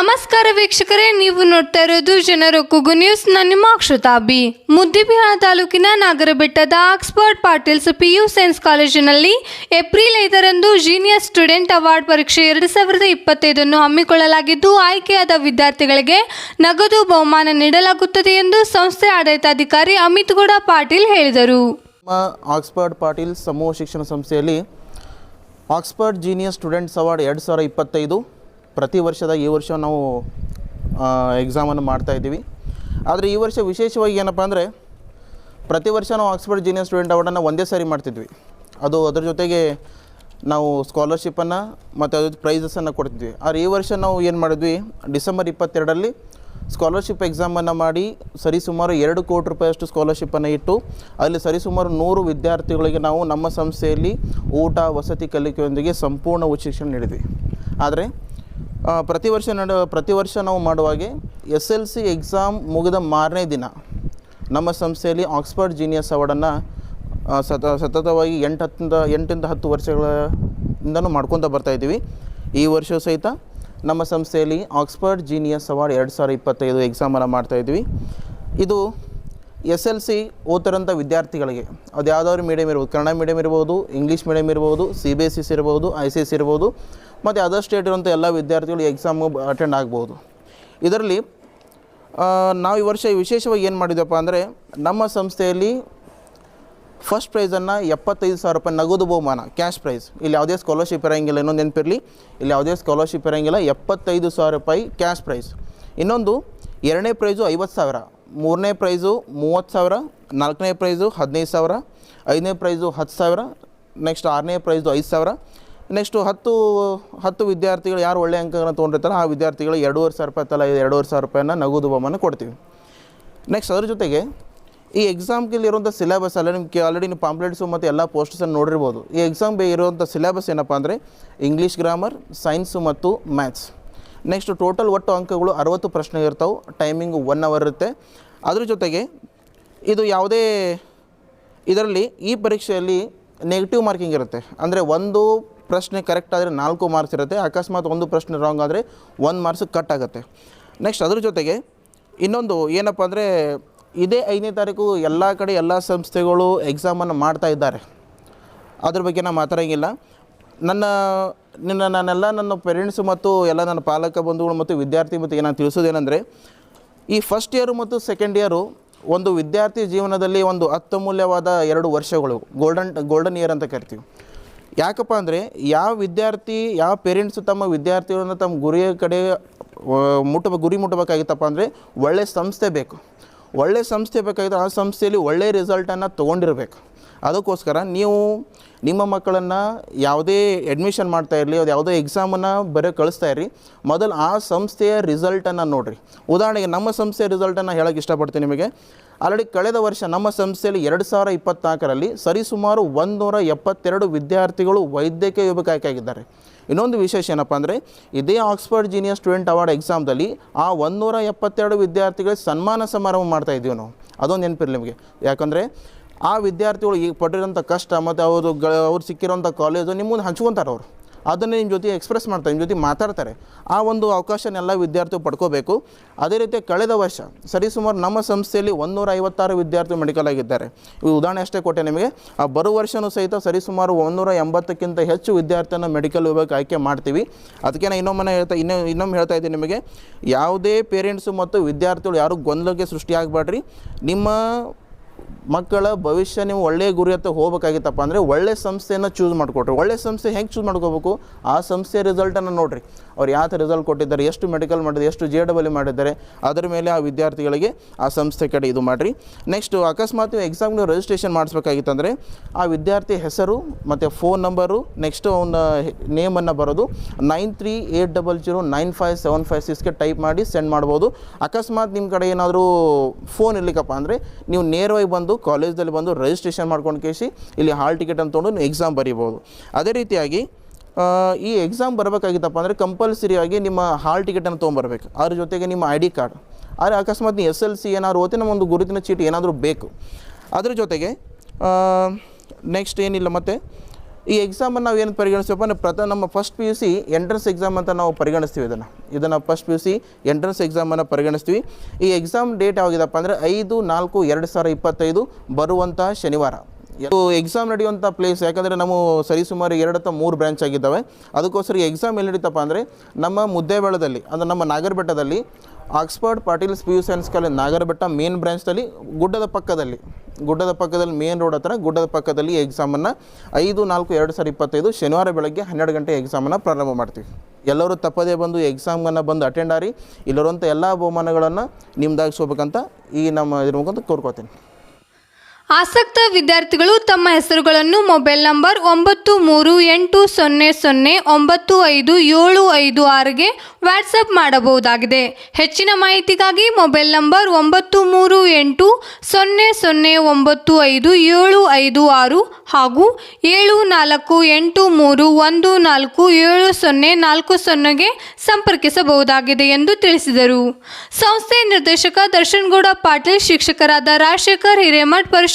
ನಮಸ್ಕಾರ ವೀಕ್ಷಕರೇ, ನೀವು ನೋಡ್ತಾ ಇರೋದು ಜನರ ಕೂಗು ನ್ಯೂಸ್. ನಾನು ನಿಮ್ಮ ಅಕ್ಷತಾಬಿ ಮುದ್ದಿಬಿಹಾಳ ತಾಲೂಕಿನ ನಾಗರಬೆಟ್ಟದ Oxford Patil's P U science ಕಾಲೇಜಿನಲ್ಲಿ ಏಪ್ರಿಲ್ ಐದರಂದು ಜೀನಿಯಸ್ ಸ್ಟೂಡೆಂಟ್ ಅವಾರ್ಡ್ ಪರೀಕ್ಷೆ ಎರಡು ಸಾವಿರದ ಇಪ್ಪತ್ತೈದನ್ನು ಹಮ್ಮಿಕೊಳ್ಳಲಾಗಿದ್ದು, ಆಯ್ಕೆಯಾದ ವಿದ್ಯಾರ್ಥಿಗಳಿಗೆ ನಗದು ಬಹುಮಾನ ನೀಡಲಾಗುತ್ತದೆ ಎಂದು ಸಂಸ್ಥೆ ಆಡಳಿತಾಧಿಕಾರಿ ಅಮಿತ್ ಗೌಡ ಪಾಟೀಲ್ ಹೇಳಿದರು. ಆಕ್ಸ್ಫರ್ಡ್ ಪಾಟೀಲ್ ಸಮೂಹ ಶಿಕ್ಷಣ ಸಂಸ್ಥೆಯಲ್ಲಿ ಆಕ್ಸ್ಫರ್ಡ್ ಜೀನಿಯಸ್ ಸ್ಟೂಡೆಂಟ್ಸ್ ಅವಾರ್ಡ್ ಎರಡು ಸಾವಿರ ಇಪ್ಪತ್ತೈದು ಪ್ರತಿ ವರ್ಷದ ಈ ವರ್ಷ ನಾವು ಎಕ್ಸಾಮನ್ನು ಮಾಡ್ತಾ ಇದ್ದೀವಿ. ಆದರೆ ಈ ವರ್ಷ ವಿಶೇಷವಾಗಿ ಏನಪ್ಪ ಅಂದರೆ, ಪ್ರತಿ ವರ್ಷ ನಾವು ಆಕ್ಸ್ಫರ್ಡ್ ಜೀನಿಯರ್ ಸ್ಟೂಡೆಂಟ್ ಅವಾರ್ಡನ್ನು ಒಂದೇ ಸಾರಿ ಮಾಡ್ತಿದ್ವಿ. ಅದು ಅದ್ರ ಜೊತೆಗೆ ನಾವು ಸ್ಕಾಲರ್ಶಿಪ್ಪನ್ನು ಮತ್ತು ಅದ್ರ ಪ್ರೈಸಸನ್ನು ಕೊಡ್ತಿದ್ವಿ. ಆದರೆ ಈ ವರ್ಷ ನಾವು ಏನು ಮಾಡಿದ್ವಿ, ಡಿಸೆಂಬರ್ ಇಪ್ಪತ್ತೆರಡರಲ್ಲಿ ಸ್ಕಾಲರ್ಶಿಪ್ ಎಕ್ಸಾಮನ್ನು ಮಾಡಿ ಸರಿಸುಮಾರು ಎರಡು ಕೋಟಿ ರೂಪಾಯಿಯಷ್ಟು ಸ್ಕಾಲರ್ಶಿಪ್ಪನ್ನು ಇಟ್ಟು, ಅಲ್ಲಿ ಸರಿಸುಮಾರು ನೂರು ವಿದ್ಯಾರ್ಥಿಗಳಿಗೆ ನಾವು ನಮ್ಮ ಸಂಸ್ಥೆಯಲ್ಲಿ ಊಟ, ವಸತಿ ಕಲಿಕೆಯೊಂದಿಗೆ ಸಂಪೂರ್ಣ ಉಚಿತ ಶಿಕ್ಷಣ ನೀಡಿದ್ವಿ. ಆದರೆ ಪ್ರತಿ ವರ್ಷ ನಡ, ಪ್ರತಿ ವರ್ಷ ನಾವು ಮಾಡುವಾಗೆ ಎಸ್ ಎಲ್ ಸಿ ಎಕ್ಸಾಮ್ ಮುಗಿದ ಮಾರನೇ ದಿನ ನಮ್ಮ ಸಂಸ್ಥೆಯಲ್ಲಿ ಆಕ್ಸ್ಫರ್ಡ್ ಜೀನಿಯಸ್ ಅವಾರ್ಡನ್ನು ಸತ, ಸತತವಾಗಿ ಎಂಟು ಹತ್ತಿಂದ ಎಂಟಿಂದ ಹತ್ತು ವರ್ಷಗಳಿಂದನೂ ಮಾಡ್ಕೊತ ಬರ್ತಾ ಇದ್ದೀವಿ. ಈ ವರ್ಷ ಸಹಿತ ನಮ್ಮ ಸಂಸ್ಥೆಯಲ್ಲಿ ಆಕ್ಸ್ಫರ್ಡ್ ಜೀನಿಯಸ್ ಅವಾರ್ಡ್ ಎರಡು ಸಾವಿರ ಇಪ್ಪತ್ತೈದು ಎಕ್ಸಾಮನ್ನು ಮಾಡ್ತಾಯಿದ್ವಿ ಇದು ಎಸ್ ಎಲ್ ಸಿ ಓದ್ತಿರೋಂಥ ವಿದ್ಯಾರ್ಥಿಗಳಿಗೆ ಅದು ಯಾವುದಾದ್ರು ಮೀಡಿಯಮ್ ಇರ್ಬೋದು, ಕನ್ನಡ ಮೀಡಿಯಮ್ ಇರ್ಬೋದು ಇಂಗ್ಲೀಷ್ ಮೀಡಿಯಮ್ ಇರ್ಬೋದು ಸಿ ಬಿ ಎಸ್ ಇರ್ಬೋದು ಐ ಸಿ ಎಸ್ ಇರ್ಬೋದು ಮತ್ತು ಅದರ್ ಸ್ಟೇಟ್ ಇರುವಂಥ ಎಲ್ಲ ವಿದ್ಯಾರ್ಥಿಗಳು ಎಕ್ಸಾಮು ಅಟೆಂಡ್ ಆಗ್ಬೋದು. ಇದರಲ್ಲಿ ನಾವು ಈ ವರ್ಷ ವಿಶೇಷವಾಗಿ ಏನು ಮಾಡಿದ್ವಪ್ಪ ಅಂದರೆ, ನಮ್ಮ ಸಂಸ್ಥೆಯಲ್ಲಿ ಫಸ್ಟ್ ಪ್ರೈಸನ್ನು ಎಪ್ಪತ್ತೈದು ಸಾವಿರ ರೂಪಾಯಿ ನಗದು ಬಹುಮಾನ ಕ್ಯಾಶ್ ಪ್ರೈಸ್ ಇಲ್ಲಿ ಯಾವುದೇ ಸ್ಕಾಲರ್ಶಿಪ್ ಇರೋಂಗಿಲ್ಲ, ಇನ್ನೊಂದು ನೆನಪಿರಲಿ. ಇಲ್ಲಿ ಯಾವುದೇ ಸ್ಕಾಲರ್ಶಿಪ್ ಇರೋಂಗಿಲ್ಲ, ಎಪ್ಪತ್ತೈದು ಸಾವಿರ ರೂಪಾಯಿ ಕ್ಯಾಶ್ ಪ್ರೈಸ್ ಇನ್ನೊಂದು, ಎರಡನೇ ಪ್ರೈಸು ಐವತ್ತು ಸಾವಿರ, ಮೂರನೇ ಪ್ರೈಸು ಮೂವತ್ತು ಸಾವಿರ, ನಾಲ್ಕನೇ ಪ್ರೈಸು ಹದಿನೈದು ಸಾವಿರ, ಐದನೇ ಪ್ರೈಸು ಹತ್ತು ಸಾವಿರ ನೆಕ್ಸ್ಟ್ ಆರನೇ ಪ್ರೈಸು ಐದು ಸಾವಿರ ನೆಕ್ಸ್ಟು ಹತ್ತು ಹತ್ತು ವಿದ್ಯಾರ್ಥಿಗಳು ಯಾರು ಒಳ್ಳೆಯ ಅಂಕಗಳನ್ನು ತೊಗೊಂಡಿರ್ತಾರೆ ಆ ವಿದ್ಯಾರ್ಥಿಗಳು ಎರಡೂವರೆ ಸಾವಿರ ರೂಪಾಯಿ ತಲಾ ಎರಡೂವರೆ ಸಾವಿರ ರೂಪಾಯಿನ ನಗದು ಬಹುಮಾನ ಕೊಡ್ತೀವಿ. ನೆಕ್ಸ್ಟ್ ಅದ್ರ ಜೊತೆಗೆ ಈ ಎಕ್ಸಾಮ್ಗೆ ಇರುವಂಥ ಸಿಲೆಬಸ್ ಅಲ್ಲ ನಿಮ್ಗೆ ಆಲ್ರೆಡಿ ನೀವು ಪಾಂಪ್ಲೆಟ್ಸು ಮತ್ತು ಎಲ್ಲ ಪೋಸ್ಟರ್ಸನ್ನು ನೋಡಿರ್ಬೋದು. ಈ ಎಕ್ಸಾಮ್ಗೆ ಇರುವಂಥ ಸಿಲೆಬಸ್ ಏನಪ್ಪ ಅಂದರೆ ಇಂಗ್ಲೀಷ್ ಗ್ರಾಮರ್ ಸೈನ್ಸು ಮತ್ತು ಮ್ಯಾಥ್ಸ್ ನೆಕ್ಸ್ಟ್ ಟೋಟಲ್ ಒಟ್ಟು ಅಂಕಗಳು ಅರವತ್ತು ಪ್ರಶ್ನೆ ಇರ್ತಾವೆ. ಟೈಮಿಂಗು ಒನ್ ಅವರ್ ಇರುತ್ತೆ. ಅದ್ರ ಜೊತೆಗೆ ಇದು ಯಾವುದೇ ಇದರಲ್ಲಿ ಈ ಪರೀಕ್ಷೆಯಲ್ಲಿ ನೆಗೆಟಿವ್ ಮಾರ್ಕಿಂಗ್ ಇರುತ್ತೆ. ಅಂದರೆ ಒಂದು ಪ್ರಶ್ನೆ ಕರೆಕ್ಟ್ ಆದರೆ ನಾಲ್ಕು ಮಾರ್ಕ್ಸ್ ಇರುತ್ತೆ. ಅಕಸ್ಮಾತ್ ಒಂದು ಪ್ರಶ್ನೆ ರಾಂಗ್ ಆದರೆ ಒಂದು ಮಾರ್ಕ್ಸ್ ಕಟ್ ಆಗುತ್ತೆ. ನೆಕ್ಸ್ಟ್ ಅದ್ರ ಜೊತೆಗೆ ಇನ್ನೊಂದು ಏನಪ್ಪ ಅಂದರೆ ಇದೇ ಐದನೇ ತಾರೀಕು ಎಲ್ಲ ಕಡೆ ಎಲ್ಲ ಸಂಸ್ಥೆಗಳು ಎಕ್ಸಾಮನ್ನು ಮಾಡ್ತಾ ಇದ್ದಾರೆ. ಅದ್ರ ಬಗ್ಗೆ ನಾನು ಮಾತಾಡೋಂಗಿಲ್ಲ. ನನ್ನ, ನಿನ್ನ ನಾನೆಲ್ಲ ನನ್ನ ಪೇರೆಂಟ್ಸ್ ಮತ್ತು ಎಲ್ಲ ನನ್ನ ಪಾಲಕ ಬಂಧುಗಳು ಮತ್ತು ವಿದ್ಯಾರ್ಥಿ ಮತ್ತು ನಾನು ತಿಳಿಸೋದೇನೆಂದರೆ ಈ ಫಸ್ಟ್ ಇಯರು ಮತ್ತು ಸೆಕೆಂಡ್ ಇಯರು ಒಂದು ವಿದ್ಯಾರ್ಥಿ ಜೀವನದಲ್ಲಿ ಒಂದು ಅತ್ಯಮೂಲ್ಯವಾದ ಎರಡು ವರ್ಷಗಳು ಗೋಲ್ಡನ್ ಗೋಲ್ಡನ್ ಇಯರ್ ಅಂತ ಕರಿತೀವಿ. ಯಾಕಪ್ಪ ಅಂದರೆ ಯಾವ ವಿದ್ಯಾರ್ಥಿ, ಯಾವ ಪೇರೆಂಟ್ಸು ತಮ್ಮ ವಿದ್ಯಾರ್ಥಿಗಳನ್ನು ತಮ್ಮ ಗುರಿಯ ಕಡೆ ಮುಟ್ಟ ಗುರಿ ಮುಟ್ಟಬೇಕಾಗಿತ್ತಪ್ಪ ಅಂದರೆ ಒಳ್ಳೆಯ ಸಂಸ್ಥೆ ಬೇಕು. ಒಳ್ಳೆಯ ಸಂಸ್ಥೆ ಬೇಕಾಗಿತ್ತು ಆ ಸಂಸ್ಥೆಯಲ್ಲಿ ಒಳ್ಳೆಯ ರಿಸಲ್ಟನ್ನು ತೊಗೊಂಡಿರ್ಬೇಕು. ಅದಕ್ಕೋಸ್ಕರ ನೀವು ನಿಮ್ಮ ಮಕ್ಕಳನ್ನು ಯಾವುದೇ ಅಡ್ಮಿಷನ್ ಮಾಡ್ತಾ ಇರಲಿ, ಅದು ಯಾವುದೇ ಎಕ್ಸಾಮನ್ನು ಬರೀ ಕಳಿಸ್ತಾ ಇರಿ ಮೊದಲು ಆ ಸಂಸ್ಥೆಯ ರಿಸಲ್ಟನ್ನು ನೋಡಿರಿ. ಉದಾಹರಣೆಗೆ ನಮ್ಮ ಸಂಸ್ಥೆಯ ರಿಸಲ್ಟನ್ನು ಹೇಳೋಕೆ ಇಷ್ಟಪಡ್ತೀನಿ ನಿಮಗೆ. ಆಲ್ರೆಡಿ ಕಳೆದ ವರ್ಷ ನಮ್ಮ ಸಂಸ್ಥೆಯಲ್ಲಿ ಎರಡು ಸಾವಿರ ಇಪ್ಪತ್ತ್ನಾಲ್ಕರಲ್ಲಿ ಸರಿಸುಮಾರು ಒಂದುನೂರ ಎಪ್ಪತ್ತೆರಡು ವಿದ್ಯಾರ್ಥಿಗಳು ವೈದ್ಯಕೀಯ ವಿಭಾಗಕ್ಕೆ ಇನ್ನೊಂದು ವಿಶೇಷ ಏನಪ್ಪ ಅಂದರೆ, ಇದೇ ಆಕ್ಸ್ಫರ್ಡ್ ಜೀನಿಯರ್ ಸ್ಟೂಡೆಂಟ್ ಅವಾರ್ಡ್ ಎಕ್ಸಾಮ್ದಲ್ಲಿ ಆ ಒಂದೂರ ಎಪ್ಪತ್ತೆರಡು ವಿದ್ಯಾರ್ಥಿಗಳಿಗೆ ಸನ್ಮಾನ ಸಮಾರಂಭ ಮಾಡ್ತಾ ಇದ್ದೀವಿ ನಾವು. ಅದೊಂದು ನೆನಪಿರಲಿ ನಿಮಗೆ. ಯಾಕಂದರೆ ಆ ವಿದ್ಯಾರ್ಥಿಗಳು ಈಗ ಪಟ್ಟಿರೋಂಥ ಕಷ್ಟ ಮತ್ತು ಅವರು ಗ ಅವ್ರು ಸಿಕ್ಕಿರೋಂಥ ಕಾಲೇಜು ನಿಮ್ಮ ಮುಂದೆ ಹಂಚ್ಕೊತಾರೆ ಅವರು. ಅದನ್ನೇ ನಿಮ್ಮ ಜೊತೆ ಎಕ್ಸ್ಪ್ರೆಸ್ ಮಾಡ್ತಾರೆ ನಿಮ್ಮ ಜೊತೆ ಮಾತಾಡ್ತಾರೆ. ಆ ಒಂದು ಅವಕಾಶನೆಲ್ಲ ವಿದ್ಯಾರ್ಥಿಗಳು ಪಡ್ಕೋಬೇಕು. ಅದೇ ರೀತಿ ಕಳೆದ ವರ್ಷ ಸರಿಸುಮಾರು ನಮ್ಮ ಸಂಸ್ಥೆಯಲ್ಲಿ ಒಂದೂರ ಐವತ್ತಾರು ವಿದ್ಯಾರ್ಥಿ ಮೆಡಿಕಲ್ ಆಗಿದ್ದಾರೆ. ಈ ಉದಾಹರಣೆ ಅಷ್ಟೇ ಕೊಟ್ಟೆ ನಿಮಗೆ. ಆ ಬರೋ ವರ್ಷವೂ ಸಹಿತ ಸರಿಸುಮಾರು ಒಂದೂರ ಎಂಬತ್ತಕ್ಕಿಂತ ಹೆಚ್ಚು ವಿದ್ಯಾರ್ಥಿಯನ್ನು ಮೆಡಿಕಲ್ ವಿಭಾಗಕ್ಕೆ ಆಯ್ಕೆ ಮಾಡ್ತೀವಿ. ಅದಕ್ಕೆ ನಾನು ಇನ್ನೊಮ್ಮೆ ಹೇಳ್ತಾ, ಇನ್ನೂ ಇನ್ನೊಮ್ಮೆ ಹೇಳ್ತಾ ಇದ್ದೀನಿ ನಿಮಗೆ. ಯಾವುದೇ ಪೇರೆಂಟ್ಸು ಮತ್ತು ವಿದ್ಯಾರ್ಥಿಗಳು ಯಾರೂ ಗೊಂದಲಕ್ಕೆ ಸೃಷ್ಟಿಯಾಗಬೇಡ್ರಿ. ನಿಮ್ಮ ಮಕ್ಕಳ ಭವಿಷ್ಯ ನೀವು ಒಳ್ಳೆಯ ಗುರಿ ಹತ್ರ ಹೋಗಬೇಕಾಗಿತ್ತಪ್ಪ ಅಂದರೆ ಒಳ್ಳೆ ಸಂಸ್ಥೆಯನ್ನು ಚೂಸ್ ಮಾಡಿಕೊಟ್ರಿ. ಒಳ್ಳೆ ಸಂಸ್ಥೆ ಹೆಂಗೆ ಚೂಸ್ ಮಾಡ್ಕೋಬೇಕು? ಆ ಸಂಸ್ಥೆಯ ರಿಸಲ್ಟನ್ನು ನೋಡಿರಿ. ಅವ್ರು ಯಾವ ಥರ ರಿಸಲ್ಟ್ ಕೊಟ್ಟಿದ್ದಾರೆ, ಎಷ್ಟು ಮೆಡಿಕಲ್ ಮಾಡಿದ್ದಾರೆ, ಎಷ್ಟು ಜೆ ಡಬಲ್ ಮಾಡಿದ್ದಾರೆ, ಅದರ ಮೇಲೆ ಆ ವಿದ್ಯಾರ್ಥಿಗಳಿಗೆ ಆ ಸಂಸ್ಥೆ ಕಡೆ ಇದು ಮಾಡಿರಿ. ನೆಕ್ಸ್ಟ್ ಅಕಸ್ಮಾತ್ ನೀವು ಎಕ್ಸಾಮ್ ನೀವು ರಿಜಿಸ್ಟ್ರೇಷನ್ ಮಾಡಿಸ್ಬೇಕಾಗಿತ್ತಂದರೆ ಆ ವಿದ್ಯಾರ್ಥಿ ಹೆಸರು ಮತ್ತು ಫೋನ್ ನಂಬರು ನೆಕ್ಸ್ಟ್ ಅವನ ನೇಮನ್ನು ಬರೋದು nine three eight double zero nine five seven five ಸಿಕ್ಸ್ಗೆ type ಮಾಡಿ ಸೆಂಡ್ ಮಾಡ್ಬೋದು. ಅಕಸ್ಮಾತ್ ನಿಮ್ಮ ಕಡೆ ಏನಾದರೂ ಫೋನ್ ಇರಲಿಕ್ಕಪ್ಪ ಅಂದರೆ ನೀವು ನೇರವಾಗಿ ಬಂದು ಕಾಲೇಜ್ದಲ್ಲಿ ಬಂದು ರಿಜಿಸ್ಟ್ರೇಷನ್ ಮಾಡ್ಕೊಂಡು ಕೇಸಿ ಇಲ್ಲಿ ಹಾಲ್ ಟಿಕೆಟ್ ಅಂತ ತೊಗೊಂಡು ಎಕ್ಸಾಮ್ ಬರೀಬೋದು. ಅದೇ ರೀತಿಯಾಗಿ ಈ ಎಕ್ಸಾಮ್ ಬರಬೇಕಾಗಿತ್ತಪ್ಪ ಅಂದರೆ ಕಂಪಲ್ಸರಿಯಾಗಿ ನಿಮ್ಮ ಹಾಲ್ ಟಿಕೆಟನ್ನು ತೊಗೊಂಬರ್ಬೇಕು. ಅದ್ರ ಜೊತೆಗೆ ನಿಮ್ಮ ಐ ಡಿ ಕಾರ್ಡ್ ಆದರೆ ಅಕಸ್ಮಾತ್ ನೀವು ಎಸ್ ಎಲ್ ಸಿ ಏನಾದ್ರು ಓದಿ ನಮ್ಮೊಂದು ಗುರುತಿನ ಚೀಟಿ ಏನಾದರೂ ಬೇಕು. ಅದ್ರ ಜೊತೆಗೆ ನೆಕ್ಸ್ಟ್ ಏನಿಲ್ಲ ಮತ್ತು ಈ ಎಕ್ಸಾಮನ್ನು ನಾವು ಏನು ಪರಿಗಣಿಸ್ತೀವಪ್ಪ ಅಂದರೆ ಪ್ರಥ ನಮ್ಮ first P U C entrance exam ಅಂತ ನಾವು ಪರಿಗಣಿಸ್ತೀವಿ ಇದನ್ನು. ಇದನ್ನು first P U C entrance ಎಕ್ಸಾಮನ್ನು ಪರಿಗಣಿಸ್ತೀವಿ. ಈ ಎಕ್ಸಾಮ್ ಡೇಟ್ ಯಾವಾಗಿದೆಪ್ಪ ಅಂದರೆ ಐದು, ನಾಲ್ಕು, ಎರಡು ಸಾವಿರ ಇಪ್ಪತ್ತೈದು ಬರುವಂತಹ ಶನಿವಾರ. ಇದು ಎಕ್ಸಾಮ್ ನಡೆಯುವಂಥ ಪ್ಲೇಸ್ ಯಾಕಂದರೆ ನಾವು ಸರಿಸುಮಾರು ಎರಡು ಅಥವಾ ಮೂರು ಬ್ರ್ಯಾಂಚ್ ಆಗಿದ್ದಾವೆ. ಅದಕ್ಕೋಸ್ಕರ ಎಕ್ಸಾಮ್ ಎಲ್ಲಿ ನಡೀತಪ್ಪ ಅಂದರೆ ನಮ್ಮ ಮುದ್ದೇಬೇಳದಲ್ಲಿ, ಅಂದರೆ ನಮ್ಮ ನಾಗರಬೆಟ್ಟದಲ್ಲಿ Oxford Patil's P U science college Nagarabetta main ಬ್ರಾಂಚ್ದಲ್ಲಿ ಗುಡ್ಡದ ಪಕ್ಕದಲ್ಲಿ ಗುಡ್ಡದ ಪಕ್ಕದಲ್ಲಿ ಮೇನ್ ರೋಡ್ ಹತ್ರ ಗುಡ್ಡದ ಪಕ್ಕದಲ್ಲಿ ಎಕ್ಸಾಮನ್ನು ಐದು, ನಾಲ್ಕು, ಎರಡು ಸಾವಿರ ಇಪ್ಪತ್ತೈದು ಶನಿವಾರ ಬೆಳಗ್ಗೆ ಹನ್ನೆರಡು ಗಂಟೆ ಎಕ್ಸಾಮನ್ನು ಪ್ರಾರಂಭ ಮಾಡ್ತೀವಿ. ಎಲ್ಲರೂ ತಪ್ಪದೇ ಬಂದು ಎಕ್ಸಾಮನ್ನು ಬಂದು ಅಟೆಂಡ್ ಆರಿ ಇಲ್ಲಿರುವಂಥ ಎಲ್ಲ ಬಹುಮಾನಗಳನ್ನು ನಿಮ್ದಾಗಿಸ್ಕೋಬೇಕಂತ ಈ ನಮ್ಮ ಇದ್ರ ಮುಖಾಂತರ ಕೋರ್ಕೋತೀನಿ ಆಸಕ್ತ ವಿದ್ಯಾರ್ಥಿಗಳು ತಮ್ಮ ಹೆಸರುಗಳನ್ನು ಮೊಬೈಲ್ ನಂಬರ್ ಒಂಬತ್ತು ಮೂರು ಎಂಟು ಸೊನ್ನೆ ಸೊನ್ನೆ ಒಂಬತ್ತು ಐದು ಏಳು ಐದು ಆರಿಗೆ ವಾಟ್ಸಪ್ ಮಾಡಬಹುದಾಗಿದೆ. ಹೆಚ್ಚಿನ ಮಾಹಿತಿಗಾಗಿ ಮೊಬೈಲ್ ನಂಬರ್ ಒಂಬತ್ತು ಮೂರು ಎಂಟು ಸೊನ್ನೆ ಸೊನ್ನೆ ಒಂಬತ್ತು ಐದು ಏಳು ಐದು ಆರು ಹಾಗೂ ಏಳು ನಾಲ್ಕು ಎಂಟು ಮೂರು ಒಂದು ನಾಲ್ಕು ಏಳು ಸೊನ್ನೆ ನಾಲ್ಕು ಸೊನ್ನೆಗೆ ಸಂಪರ್ಕಿಸಬಹುದಾಗಿದೆ ಎಂದು ತಿಳಿಸಿದರು. ಸಂಸ್ಥೆ ನಿರ್ದೇಶಕ ದರ್ಶನ್ಗೌಡ ಪಾಟೀಲ್, ಶಿಕ್ಷಕರಾದ ರಾಜಶೇಖರ್ ಹಿರೇಮಠ್